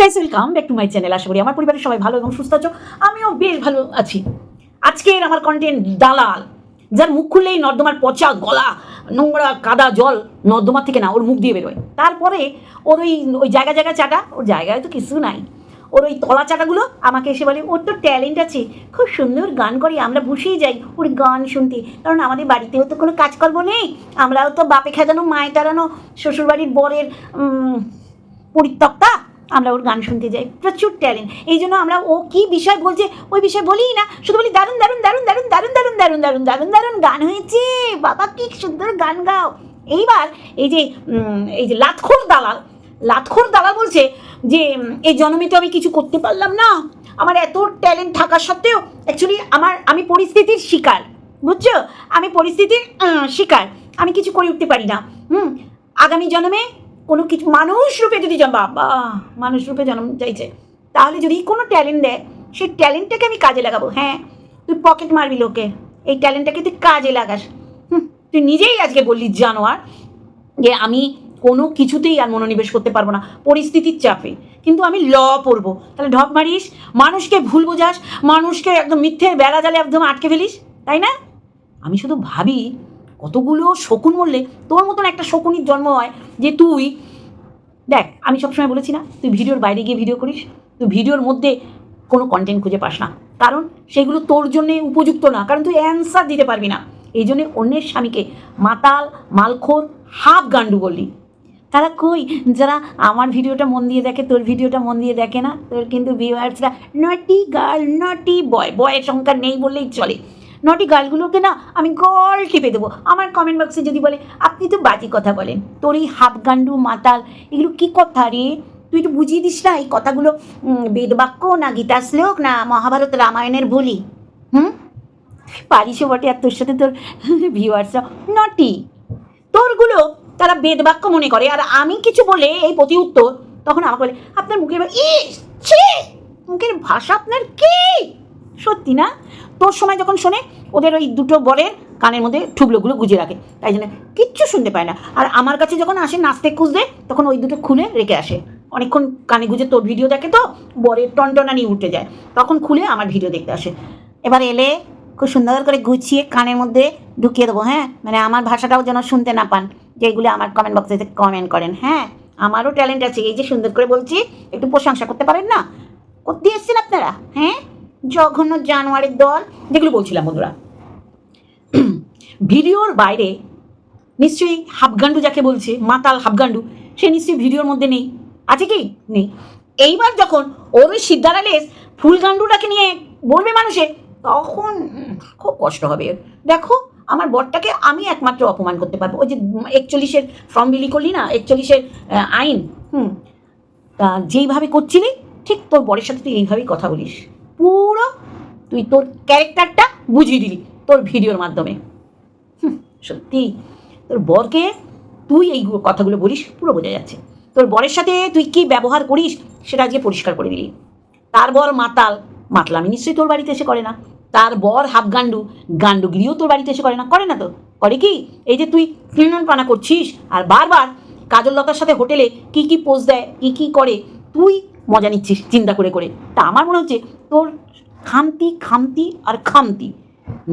Guys welcome back to my channel আশা করি আমার পরিবারের সবাই ভালো এবং সুস্থ আছো। আমিও বেশ ভালো আছি। আজকের আমার কন্টেন্ট দালাল, যার মুখ খুললেই নর্দমার পচা গলা, নোংরা, কাদা জল নর্দমা থেকে না, ওর মুখ দিয়ে বেরোয়। তারপরে ওর ওই ওই জায়গা জায়গা চাটা, ওর জায়গায় তো কিছু নাই। ওর ওই তলা চাটাগুলো আমাকে এসে বলে, ওর তো ট্যালেন্ট আছে, খুব সুন্দর গান করে, আমরা বসেই যাই ওর গান শুনতে। কারণ আমাদের বাড়িতেও তো কোনো কাজকর্ম নেই। আমরাও তো বাপে খেদানো, মায়ে তাড়ানো, শ্বশুরবাড়ির বরের পরিত্যক্তা আমরা ওর গান শুনতে যাই। প্রচুর ট্যালেন্ট এই জন্য আমরা ও কি বিষয় বলছে, ওই বিষয় বলিই না। শুধু বলি, দারুণ দারুণ দারুণ দারুণ দারুণ দারুণ দারুণ দারুণ দারুণ দারুণ গান হয়েছে। বাবা, কি সুন্দর গান গাও। এইবার এই যে এই যে লাতখোর দালাল লাতখোর দালাল বলছে যে এই জন্মে তো আমি কিছু করতে পারলাম না। আমার এত ট্যালেন্ট থাকা সত্ত্বেও অ্যাকচুয়ালি আমার, আমি পরিস্থিতির শিকার। বুঝছ? আমি পরিস্থিতির শিকার। আমি কিছু করে উঠতে পারি না। হুম, আগামী জন্মে কোনো কিছু মানুষ রূপে যদি বাবা মানুষ রূপে জন্ম চাইছে তাহলে যদি কোনো ট্যালেন্ট দেয় সেই ট্যালেন্টটাকে আমি কাজে লাগাবো। হ্যাঁ তুই পকেট মারবি লোকে এই ট্যালেন্টটাকে তুই কাজে লাগাস। হুম, তুই নিজেই আজকে বললি জানোয়ার যে আমি কোনো কিছুতেই আর মনোনিবেশ করতে পারব না পরিস্থিতির চাপে। কিন্তু আমি ল পড়ব। তাহলে ঢপ মারিস মানুষকে ভুল বোঝাস মানুষকে একদম মিথ্যের বেড়া জালে একদম আটকে ফেলিস তাই না? আমি শুধু ভাবি কতগুলো শকুন মরলে তোর মতন একটা শকুনির জন্ম হয় যে তুই, দেখ, আমি সবসময় বলেছি না, তুই ভিডিওর বাইরে গিয়ে ভিডিও করিস, তুই ভিডিওর মধ্যে কোনো কন্টেন্ট খুঁজে পাস না। কারণ সেগুলো তোর জন্যে উপযুক্ত না, কারণ তুই অ্যান্সার দিতে পারবি না। এই জন্যে অন্যের স্বামীকে মাতাল, মালখোর হাফ গান্ডু বললি। তারা কই? যারা আমার ভিডিওটা মন দিয়ে দেখে, তোর ভিডিওটা মন দিয়ে দেখে না, তোর কিন্তু ভিউয়ার্সরা নটি গার্ল নটি বয় বয়ের সংখ্যা নেই বললেই চলে। নটি গার্লগুলোকে না আমি গল টিপে দেবো। আমার কমেন্ট বক্সে যদি বলে, আপনি তো বাজে কথা বলেন। তোর এই হাফ গান্ডু মাতাল, এগুলো কি কথা রে? তুই একটু বুঝিয়ে দিস না এই কথাগুলো। বেদবাক্য না গীতা শ্লোক না মহাভারত রামায়ণের বলি। হুম? পারিসও বটে, আর তোর সাথে তোর ভিউয়ার্সরা নটি তোরগুলো তারা বেদবাক্য মনে করে, আর আমি কিছু বলে এই প্রতি উত্তর, তখন আমাকে বলে, আপনার মুখের মুখের ভাষা আপনার কি? সত্যি না? তোর সময় যখন শোনে, ওদের ওই দুটো বরের কানের মধ্যে ঠুবলোগুলো গুজে রাখে। তাই জন্য কিচ্ছু শুনতে পায় না। আর আমার কাছে যখন আসে নাচতে খুঁজতে, তখন ওই দুটো খুলে রেখে আসে। অনেকক্ষণ কানে গুজে তোর ভিডিও দেখে তো বরের টনটনানি উঠে যায়। তখন খুলে আমার ভিডিও দেখতে আসে। এবার এলে খুব সুন্দর করে গুছিয়ে কানের মধ্যে ঢুকিয়ে দেবো হ্যাঁ? মানে আমার ভাষাটাও যেন শুনতে না পান যেগুলো আমার কমেন্ট বক্সে কমেন্ট করেন হ্যাঁ? আমারও ট্যালেন্ট আছে। এই যে সুন্দর করে বলছি, একটু প্রশংসা করতে পারেন না? করতে এসছেন আপনারা হ্যাঁ? জঘন্য জানোয়ারের দল। যেগুলো বলছিলাম বন্ধুরা। ভিডিওর বাইরে নিশ্চয়ই হাফগান্ডু যাকে বলছে, মাতাল হাফগান্ডু, সে নিশ্চয়ই ভিডিওর মধ্যে নেই। আছে কি? নেই। এইবার যখন ওর ওই সিদ্ধারালেস ফুলগান্ডুটাকে নিয়ে বলবে মানুষে, তখন খুব কষ্ট হবে। দেখো, আমার বরটাকে আমি একমাত্র অপমান করতে পারব। ওই যে একচল্লিশের ফর্ম বিলি করলি না? একচল্লিশের আইন। হুম। তা যেইভাবে করছিলি, ঠিক তোর বরের সাথে তুই এইভাবেই কথা বলিস। পুরো তুই তোর ক্যারেক্টারটা বুঝিয়ে দিলি তোর ভিডিওর মাধ্যমে। সত্যি। তোর বরকে তুই এই কথাগুলো বলিস, পুরো বোঝা যাচ্ছে। তোর বরের সাথে তুই কি ব্যবহার করিস, সেটা আজকে পরিষ্কার করে দিলি। তার বর মাতাল, মাতলামি নিশ্চয়ই তোর বাড়িতে এসে করে না। তার বর হাফ গান্ডু, গান্ডুগিরিও তোর বাড়িতে এসে করে না। করে না তো? করে কি? এই যে তুই তৃণমূল পানা করছিস আর বারবার কাজল লতার সাথে হোটেলে কি কি পোজ দেয়, কি কি করে, তুই মজা নিচ্ছিস চিন্তা করে করে। তা আমার মনে হচ্ছে তোর খামতি খামতি আর খামতি।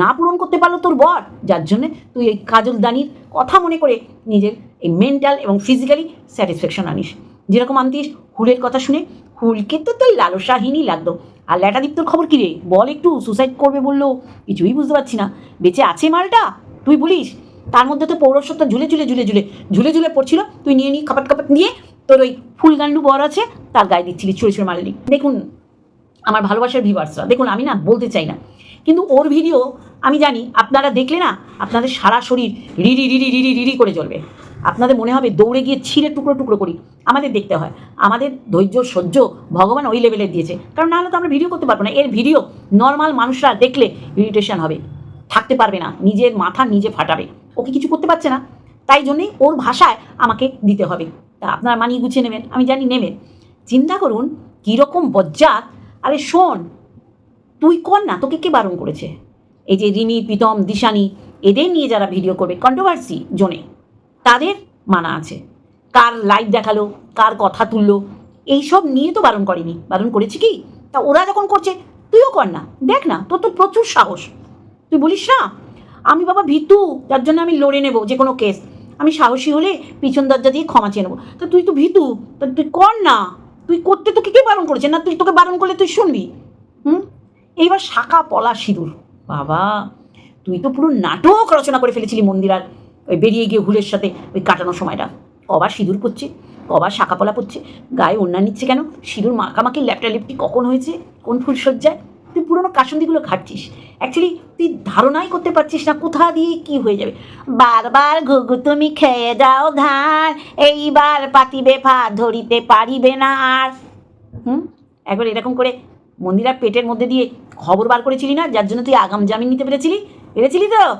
না পূরণ করতে পারল তোর বর। যার জন্য তুই এই কাজল দানির কথা মনে করে নিজের এই মেন্টাল এবং ফিজিক্যালি স্যাটিসফ্যাকশন আনিস। যেরকম আনতিস হুলের কথা শুনে, হুলকে তো তোর লালসাহীনই লাগতো আর ল্যাটাদীপ্তর খবর কী রে? বল একটু সুসাইড করবে বলল। কিছুই বুঝতে পারছি না। বেঁচে আছে মালটা? তুই বলিস? তার মধ্যে তো পৌরসত্ব ঝুলে ঝুলে ঝুলে ঝুলে ঝুলে ঝুলে পড়ছিল। তুই নিয়ে নিয়ে খাপাট খাপাট নিয়ে তোর ওই ফুলগান্ডু বর আছে, তার গায়ে দিচ্ছিলি ছুঁড়ে ছুঁড়ে মারলি দেখুন আমার ভালোবাসার ভিভার্সরা দেখুন, আমি না বলতে চাই না। কিন্তু ওর ভিডিও আমি জানি, আপনারা দেখলে না, আপনাদের সারা শরীর রিরি রিরি রিরি রিরি করে চলবে আপনাদের মনে হবে দৌড়ে গিয়ে ছিঁড়ে টুকরো টুকরো করি। আমাদের দেখতে হয়। আমাদের ধৈর্য, সহ্য ভগবান ওই লেভেলের দিয়েছে। কারণ নাহলে তো আমরা ভিডিও করতে পারব না। এর ভিডিও নর্মাল মানুষরা দেখলে ইরিটেশন হবে। থাকতে পারবে না। নিজের মাথা নিজে ফাটাবে। ওকে কিছু করতে পারছে না? তাই জন্যেই ওর ভাষায় আমাকে দিতে হবে। তা আপনারা মানিয়ে গুছিয়ে নেবেন। আমি জানি নেবেন। চিন্তা করুন, কীরকম বজ্জাত আরে শোন, তুই কর না, তোকে কে বারণ করেছে? এই যে রিমি, প্রীতম, দিশানি, এদের নিয়ে যারা ভিডিও করবে কন্ট্রোভার্সি জোনে, তাদের মানা আছে। কার লাইভ দেখাল, কার কথা তুললো, এইসব নিয়ে তো বারণ করেনি। বারণ করেছি কি? তা ওরা যখন করছে, তুইও কর না। দেখ না, তোর তো প্রচুর সাহস। তুই বলিস না, আমি বাবা ভীতু, যার জন্য আমি লড়ে নেব যে কোনো কেস আমি সাহসী হলে পিছন দরজা দিয়ে ক্ষমা চেয়ে নেব। তা তুই তো ভীতু, তা তুই কর না। তুই করতে তোকে কে বারণ করেছে? না তুই তোকে বারণ করলে তুই শুনবি? হুম? এইবার শাখা পলা সিঁদুর। বাবা, তুই তো পুরো নাটক রচনা করে ফেলেছিলি মন্দির আর ওই বেরিয়ে গিয়ে হুলের সাথে ওই কাটানোর সময়টা। কবার সিঁদুর পড়ছে, কবার শাখা পলা পড়ছে, গায়ে ওন্না নিচ্ছে কেন? সিঁদুর মাখামাখি ল্যাপটা কখন হয়েছে? কোন ফুল ফুলসজ্জায় পুরোনো কাসন্দিগুলো ঘাটছিস। অ্যাকচুয়ালি তুই ধারণাই করতে পারছিস না কোথা দিয়ে কি হয়ে যাবে। বারবার ঘুঘু তুমি খেয়ে যাও ধান এইবার পাতিবে পা ধরিতে পারিবে না আর। হুম? একবার এরকম করে মন্দিরার পেটের মধ্যে দিয়ে খবর বার করেছিলি না? যার জন্য তুই আগাম জামিন নিতে পেরেছিলি? পেরেছিলি তো?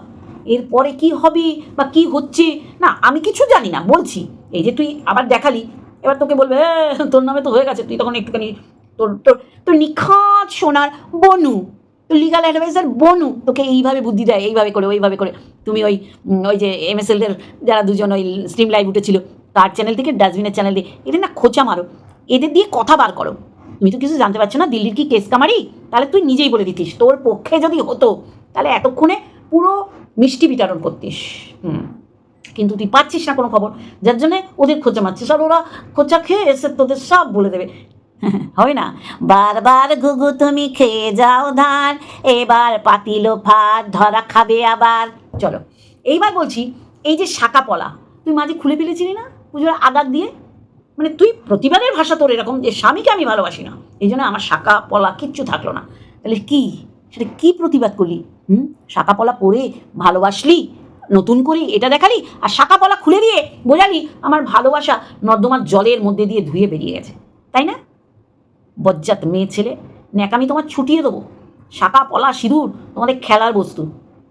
এরপরে কি হবে বা কি হচ্ছে? না আমি কিছু জানি না বলছি। এই যে তুই আবার দেখালি এবার তোকে বলবে "এ, তোর নামে তো হয়ে গেছে। তুই তখন একটুখানি তোর তোর তোর নিখাত সোনার বনু, তোর লিগাল অ্যাডভাইজার বনু, তোকে এইভাবে বুদ্ধি দেয়, এইভাবে করে, ওইভাবে করে। তুমি ওই ওই যে এমএসএলদের যারা দুজন ওই স্ট্রিম লাইভ উঠেছিল, তার চ্যানেল থেকে ডাস্টবিনের চ্যানেল দিয়ে, এদের না খোঁচা মারো। এদের দিয়ে কথা বার করো। তুমি তো কিছু জানতে পারছ না, দিল্লির কি কেস কামারি? তাহলে তুই নিজেই বলে দিতিস। তোর পক্ষে যদি হতো, তাহলে এতক্ষণে পুরো মিষ্টি বিতরণ করতিস। হুম। কিন্তু তুই পাচ্ছিস না কোনো খবর। যার জন্যে ওদের খোঁচা মারছিস। আর ওরা খোঁচা খেয়ে এসে তোদের সব বলে দেবে। হয় না? বারবার গুগু তুমি খেয়ে যাও ধান এবার পাতিল ভাত ধরা খাবে আবার। চলো, এইবার বলছি, এই যে শাখা পলা, তুই মাঝে খুলে ফেলেছিলি না পুজোর আগার দিয়ে? মানে তুই প্রতিবাদের ভাষা তোর এরকম যে স্বামীকে আমি ভালোবাসি না। এই জন্য আমার শাখা পলা কিচ্ছু থাকল না। তাহলে কি? সেটা কি প্রতিবাদ করলি? হুম? শাখা পলা পরে ভালোবাসলি? নতুন করে এটা দেখালি? আর শাখা পলা খুলে দিয়ে বোঝালি আমার ভালোবাসা নর্দমার জলের মধ্যে দিয়ে ধুয়ে বেরিয়ে গেছে। তাই না? বজ্জাত মেয়ে ছেলে ন্যাকামি তোমার ছুটিয়ে দেবো। শাখা পলা, সিঁদুর, তোমাদের খেলার বস্তু।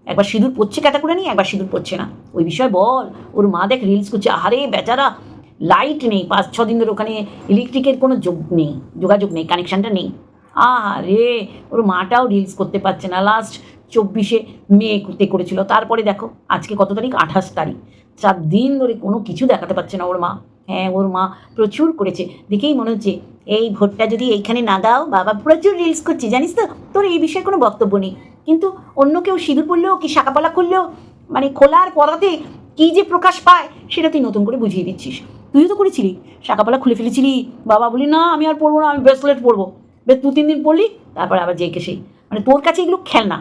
একবার সিঁদুর পড়ছে ক্যাটাকুড়ে নিয়ে, একবার সিঁদুর পড়ছে না। ওই বিষয়ে বল, ওর মা দেখ রিলস করছে। আহারে বেচারা লাইট নেই। পাঁচ, ছ দিন ধরে ওখানে ইলেকট্রিকের কোনো যোগ নেই, যোগাযোগ নেই কানেকশানটা নেই। আরে ওর মাটাও রিলস করতে পারছে না। লাস্ট চব্বিশে মেতে করেছিল। তারপরে দেখো, আজকে কত তারিখ? আঠাশ তারিখ। চার দিন ধরে কোনো কিছু দেখাতে পারছে না ওর মা। হ্যাঁ ওর মা প্রচুর করেছে। দেখেই মনে হচ্ছে এই ভোটটা যদি এইখানে না দাও, বাবা প্রচুর রিলস করছি, জানিস তো? তোর এই বিষয়ে কোনো বক্তব্য নেই। কিন্তু অন্য কেউ সিঁদুর পড়লেও কি শাকাপালা করলেও মানে খোলার পরাতে কী যে প্রকাশ পায়, সেটা তুই নতুন করে বুঝিয়ে দিচ্ছিস। তুইও তো করেছিলি শাকাপালা খুলে ফেলেছিলি। বাবা বলি না, আমি আর পরবো না, আমি ব্রেসলেট পরবো। বেশ, দু, তিন দিন পরলি, তারপরে আবার যেকে সেই মানে তোর কাছে এগুলো খেলনা।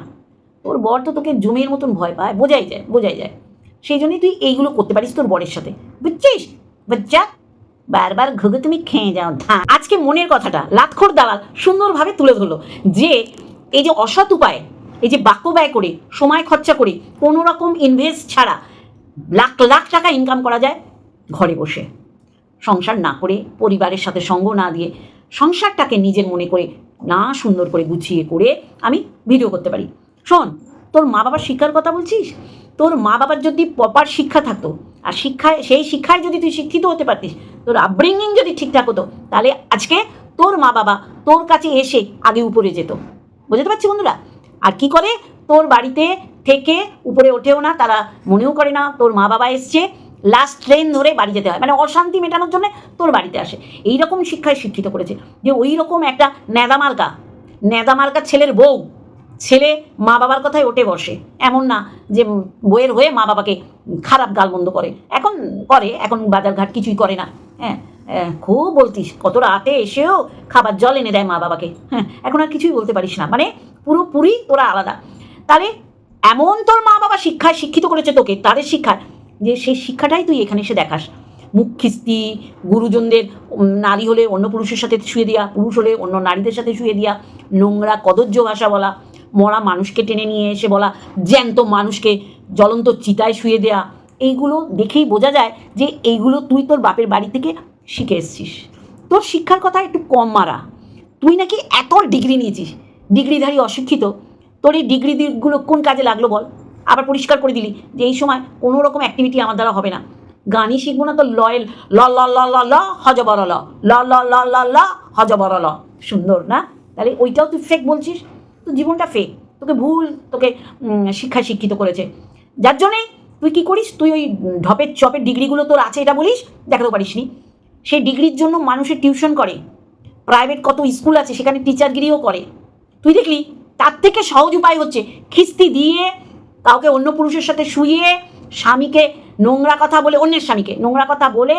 তোর বর তো তোকে জমির মতন ভয় পায়, বোঝাই যায় বোঝাই যায়। সেই জন্যই তুই এইগুলো করতে পারিস তোর বরের সাথে। বুঝছিস? বাচ্চা বারবার ঘুঘু তুমি খেয়ে যাও, ধান। আজকে মনের কথাটা, লাতখোর দালাল সুন্দরভাবে তুলে ধরলো যে, এই যে অসৎ উপায়, এই যে বাক্য ব্যয় করে, সময় খরচা করে, কোনো রকম ইনভেস্ট ছাড়া লাখ লাখ টাকা ইনকাম করা যায় ঘরে বসে। সংসার না করে, পরিবারের সাথে সঙ্গ না দিয়ে, সংসারটাকে নিজের মনে করে, না সুন্দর করে গুছিয়ে করে আমি ভিডিও করতে পারি। শোন, তোর মা বাবার শিক্ষার কথা বলছিস? তোর মা বাবার যদি প্রপার শিক্ষা থাকতো, আর শিক্ষায়, সেই শিক্ষায় যদি তুই শিক্ষিত হতে পারতিস তোর আপব্রিঙ্গিং যদি ঠিকঠাক হতো, তাহলে আজকে তোর মা বাবা তোর কাছে এসে আগে উপরে যেত। বুঝতে পারছি বন্ধুরা? আর কি করে? তোর বাড়িতে থেকে উপরে ওঠেও না, তারা মনেও করে না, তোর মা বাবা এসছে লাস্ট ট্রেন ধরে বাড়ি যেতে হয়। মানে অশান্তি মেটানোর জন্য তোর বাড়িতে আসে। এই রকম শিক্ষায় শিক্ষিত করেছে যে ওই রকম একটা নেদামার্কা নেদামার্কা ছেলের বউ ছেলে মা বাবার কথায় ওঠে বসে। এমন না যে বইয়ের হয়ে মা বাবাকে খারাপ গালমন্দ করে। এখন করে, এখন বাজারঘাট কিছুই করে না। হ্যাঁ খুব বলতিস, কত রাতে এসেও খাবার জল এনে দেয় মা বাবাকে। হ্যাঁ এখন আর কিছুই বলতে পারিস না। মানে পুরোপুরি তোরা আলাদা। তাহলে এমন তোর মা বাবা শিক্ষায় শিক্ষিত করেছে তোকে, তাদের শিক্ষায়, যে সেই শিক্ষাটাই তুই এখানে এসে দেখাস। মুখ খিস্তি, গুরুজনদের নারী হলে অন্য পুরুষের সাথে শুয়ে দেওয়া পুরুষ হলে অন্য নারীদের সাথে শুয়ে দেওয়া নোংরা কদর্য ভাষা বলা মরা মানুষকে টেনে নিয়ে এসে বলা, জ্যান্ত মানুষকে জ্বলন্ত চিতায় শুয়ে দেয়া, এইগুলো দেখেই বোঝা যায় যে এইগুলো তুই তোর বাপের বাড়ি থেকে শিখে এসছিস। তোর শিক্ষার কথা একটু কম মারা। তুই নাকি এত ডিগ্রি নিয়েছিস, ডিগ্রিধারী অশিক্ষিত। তোর এই ডিগ্রিগুলো কোন কাজে লাগল বল? আবার পরিষ্কার করে দিলি যে এই সময় কোনো রকম অ্যাক্টিভিটি আমার দ্বারা হবে না। গানই শিখব না তো লয়েল, ল ল ল ল ল হজবর ল ল ল ল ল ল হজবর ল সুন্দর না? তাহলে ওইটাও তুই ফেক বলছিস? তো জীবনটা ফেক তোকে ভুল তোকে উম, শিক্ষায় শিক্ষিত করেছে। যার জন্যে তুই কি করিস? তুই ওই ঢপের চপের ডিগ্রিগুলো তোর আছে এটা বলিস? দেখাতে পারিস নি সেই ডিগ্রির জন্য মানুষের টিউশন করে। প্রাইভেট কত স্কুল আছে সেখানে টিচারগিরিও করে। তুই দেখলি তার থেকে সহজ উপায় হচ্ছে খিস্তি দিয়ে কাউকে অন্য পুরুষের সাথে শুয়ে স্বামীকে নোংরা কথা বলে অন্যের স্বামীকে নোংরা কথা বলে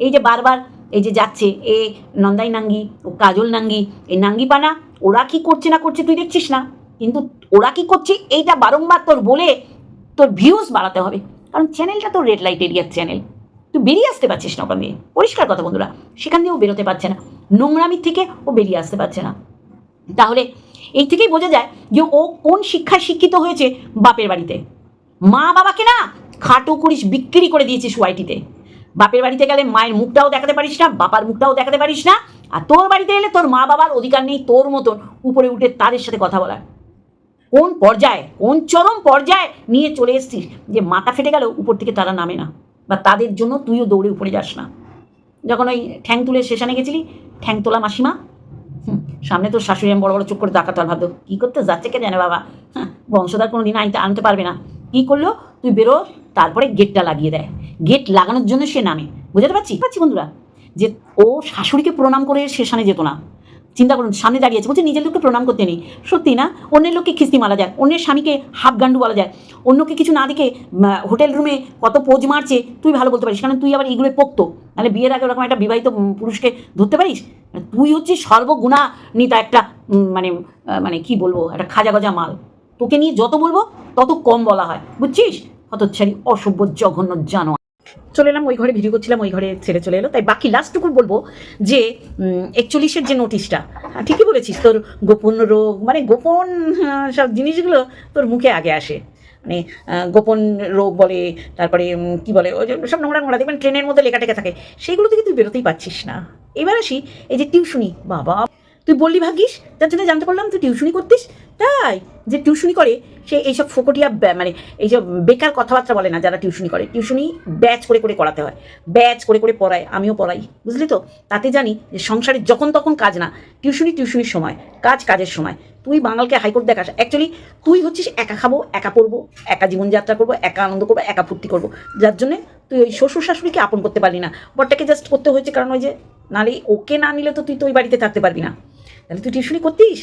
এই যে বারবার এই যে যাচ্ছে, এ নন্দাই নাঙ্গি, ও কাজল নাঙ্গি, এই নাঙ্গি পানা ওরা কি করছে না করছে তুই দেখছিস না? কিন্তু ওরা কি করছে এইটা বারংবার তোর বলে তোর ভিউজ বাড়াতে হবে। কারণ চ্যানেলটা তোর রেড লাইট এরিয়ার চ্যানেল তুই বেরিয়ে আসতে পারছিস না ওখান দিয়ে। পরিষ্কার কথা বন্ধুরা, সেখান দিয়েও বেরোতে পারছে না। নোংরামির থেকে ও বেরিয়ে আসতে পারছে না। তাহলে এই থেকেই বোঝা যায় যে ও কোন শিক্ষায় শিক্ষিত হয়েছে বাপের বাড়িতে। মা বাবাকে না খাটো করিস, বিক্রি করে দিয়েছিস ওয়াইটিতে বাপের বাড়িতে গেলে মায়ের মুখটাও দেখাতে পারিস না, বাবার মুখটাও দেখাতে পারিস না, আর তোর বাড়িতে এলে তোর মা বাবার অধিকার নেই তোর মতন উপরে উঠে তাদের সাথে কথা বলার। কোন পর্যায়ে, কোন চরম পর্যায়ে নিয়ে চলে এসছিস যে মাথা ফেটে গেল উপর থেকে তারা নামে না? বা তাদের জন্য তুইও দৌড়ে উপরে যাস না। যখন ওই ঠ্যাং তুলে স্টেশনে গেছিলি, ঠ্যাং তোলা মাসিমা? সামনে তোর শাশুড়ি বড় বড় চোখ করে তাকাতো ভাবতো, কী করতে যাচ্ছে কে জানে বাবা? হ্যাঁ বংশধর কোনো দিন আনতে আনতে পারবে না। কী করল? তুই বেরো, তারপরে গেটটা লাগিয়ে দেয় গেট লাগানোর জন্য সে নামে। বুঝতে পারছি? পাচ্ছি বন্ধুরা। যে ও শাশুড়িকে প্রণাম করে স্টেশনে যেত না। চিন্তা করুন, সামনে দাঁড়িয়েছে বলছে, নিজের লোককে প্রণাম করতে নেই। সত্যি না? অন্যের লোককে খিস্তি মারা যায়। অন্যের স্বামীকে হাফ গান্ডু বলা যায়। অন্যকে কিছু না দেখে হোটেল রুমে কত পোজ মারছে, তুই ভালো বলতে পারিস। কারণ তুই আবার এগুলো পোক্ত। নাহলে বিয়ের আগে ওরকম একটা বিবাহিত পুরুষকে ধরতে পারিস? তুই হচ্ছিস সর্বগুণা নিতা একটা মানে মানে কি বলব, একটা খাজা গজা মাল। তোকে নিয়ে যত বলব, তত কম বলা হয়। বুঝছিস? হতচ্ছাড়ি, অসভ্য, জঘন্য জানো চলে এলাম ওই ঘরে ভিডিও করছিলাম ওই ঘরে ছেড়ে চলে এলো। তাই বাকি লাস্টটুকু বলব যে একচল্লিশের যে নোটিশটা হ্যাঁ, ঠিকই বলেছিস তোর গোপন রোগ মানে গোপন সব জিনিসগুলো তোর মুখে আগে আসে। মানে গোপন রোগ বলে তারপরে কি বলে ওই সব নোংরা নোংরা দেখবেন ট্রেনের মধ্যে লেখা টেখা থাকে। সেইগুলো থেকে তুই বেরোতেই পারছিস না। এবার আসি এই যে টিউশনি বাবা তুই বললি ভাগ্যিস তার জন্য জানতে পারলাম তুই টিউশনি করতিস তাই যে টিউশনি করে, সে এইসব ফোকটিয়া মানে এইসব বেকার কথাবার্তা বলে না যারা টিউশনি করে। টিউশনি ব্যাচ করে করে করাতে হয়। ব্যাচ করে করে পড়ায়, আমিও পড়াই, বুঝলি তো? তাতে জানি যে সংসারে যখন তখন কাজ না, টিউশনি টিউশনির সময়, কাজ কাজের সময়। তুই বাঙালকে হাইকোর্ট দেখাস। অ্যাকচুয়ালি তুই হচ্ছিস একা খাব, একা পড়ব, একা জীবনযাত্রা করব, একা আনন্দ করব, একা ফুর্তি করব। যার জন্যে তুই ওই শ্বশুর শাশুড়িকে আপন করতে পারলি না। বরটাকে জাস্ট করতে হয়েছে কারণ ওই যে নালে ওকে না নিলে তো তুই তো ওই বাড়িতে থাকতে পারবি না। তাহলে তুই টিউশনি করতিস?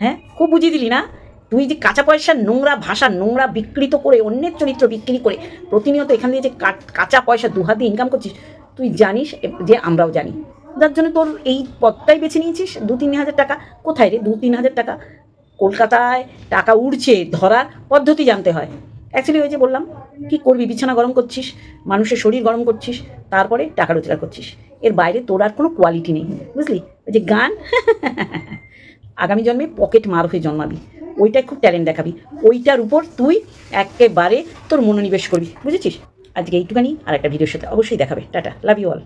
হ্যাঁ? খুব বুঝিয়ে দিলি না? তুই যে কাঁচা পয়সা নোংরা ভাষা, নোংরা বিকৃত করে, অন্যের চরিত্র বিক্রি করে, প্রতিনিয়ত এখান দিয়ে যে কাঁচা পয়সা দু হাতে ইনকাম করছিস, তুই জানিস যে আমরাও জানি। যার জন্য তোর এই পথটাই বেছে নিয়েছিস, দু তিন হাজার টাকা। কোথায় রে? দু তিন হাজার টাকা। কলকাতায় টাকা উড়ছে, ধরার পদ্ধতি জানতে হয়। অ্যাকচুয়ালি ওই যে বললাম, কি করবি? বিছানা গরম করছিস, মানুষের শরীর গরম করছিস, তারপরে টাকা রোজগার করছিস। এর বাইরে তোর আর কোনো কোয়ালিটি নেই। বুঝলি? ওই যে গান আগামী জন্মে পকেট মার হয়ে জন্মাবি। ওইটাই খুব ট্যালেন্ট দেখাবি। ওইটার উপর তুই একেবারে তোর মনোনিবেশ করবি। বুঝেছিস? আজকে এইটুখানি আর একটা ভিডিওর সাথে অবশ্যই দেখাবে। Tata love you all